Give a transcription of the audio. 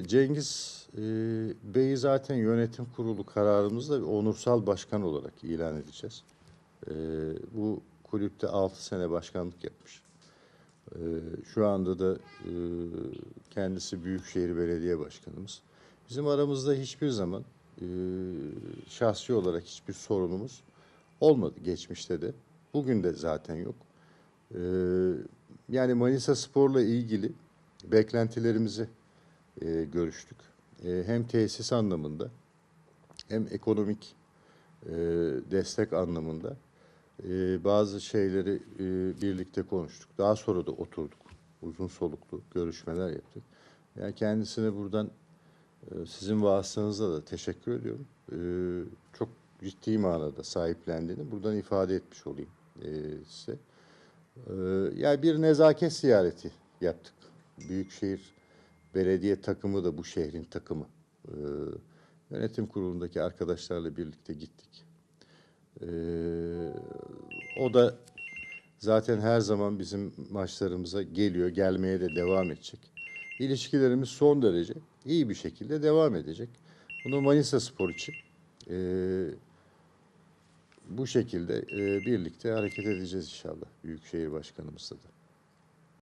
Cengiz e, Bey'i zaten yönetim kurulu kararımızda bir onursal başkan olarak ilan edeceğiz. E, bu kulüpte 6 sene başkanlık yapmış. E, şu anda da e, kendisi Büyükşehir Belediye Başkanımız. Bizim aramızda hiçbir zaman e, şahsi olarak hiçbir sorunumuz olmadı geçmişte de. Bugün de zaten yok. E, yani Manisa Spor'la ilgili beklentilerimizi e, görüştük. E, hem tesis anlamında hem ekonomik e, destek anlamında e, bazı şeyleri e, birlikte konuştuk. Daha sonra da oturduk. Uzun soluklu görüşmeler yaptık. Yani kendisine buradan e, sizin vasıtanızla da teşekkür ediyorum. E, çok ciddi manada sahiplendiğini buradan ifade etmiş olayım e, size. E, yani bir nezaket ziyareti yaptık. Büyükşehir belediye takımı da bu şehrin takımı. Ee, yönetim kurulundaki arkadaşlarla birlikte gittik. Ee, o da zaten her zaman bizim maçlarımıza geliyor, gelmeye de devam edecek. İlişkilerimiz son derece iyi bir şekilde devam edecek. Bunu Manisa Spor için e, bu şekilde e, birlikte hareket edeceğiz inşallah Büyükşehir Başkanımızla da.